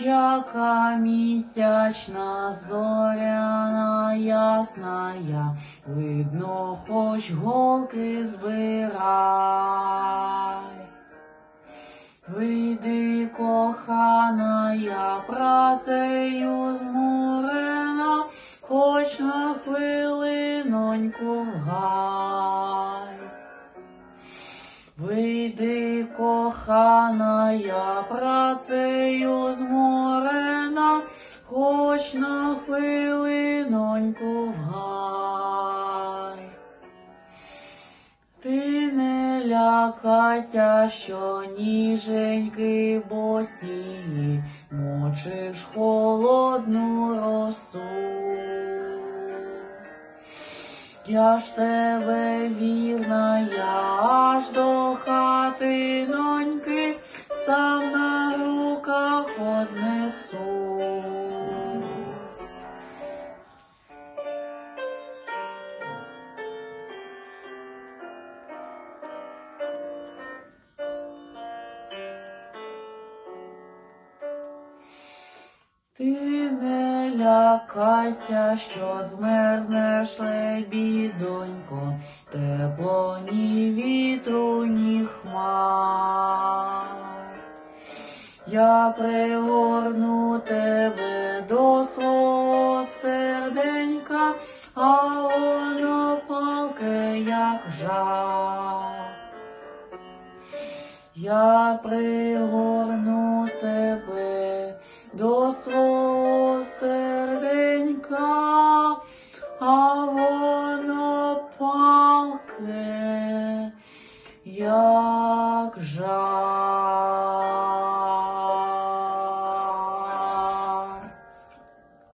яка місячна зоряна ясная, видно, хоч голки збирай. Вийди, кохана, я працею зморена, хоч на хвилиноньку в Вийди, кохана, я працею зморена, хоч на хвилиноньку в гай. Ти не лякайся, що ніженьки босії, мочиш холодну росу. Я ж тебе вірна, я аж до хати сам на руках однесу. Ти не лякайся, що змерзнеш лебідонько, тепло ні Я пригорну тебе до свого серденька, а воно палке, як жах. Я пригорну тебе до свого серденька, а воно палке, як жах.